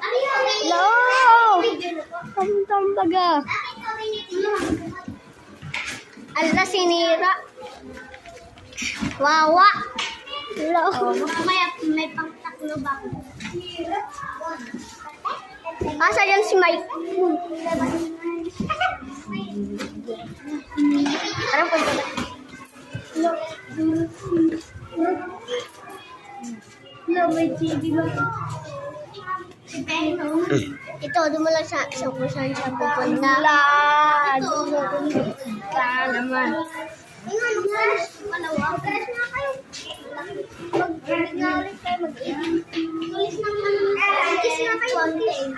Hello! Tamtambaga. Ala, sinira. Wawa. Hello. Mamaya may pangtaklo ba? Asa yan si Mike? Anong punta No, may TV ba? Pero, ito, dumala sa sa kung saan siya pupunta. Wala! Dumala naman. Mag-galit kayo, mag-ibig. Ulis na kayo, mag-ibig.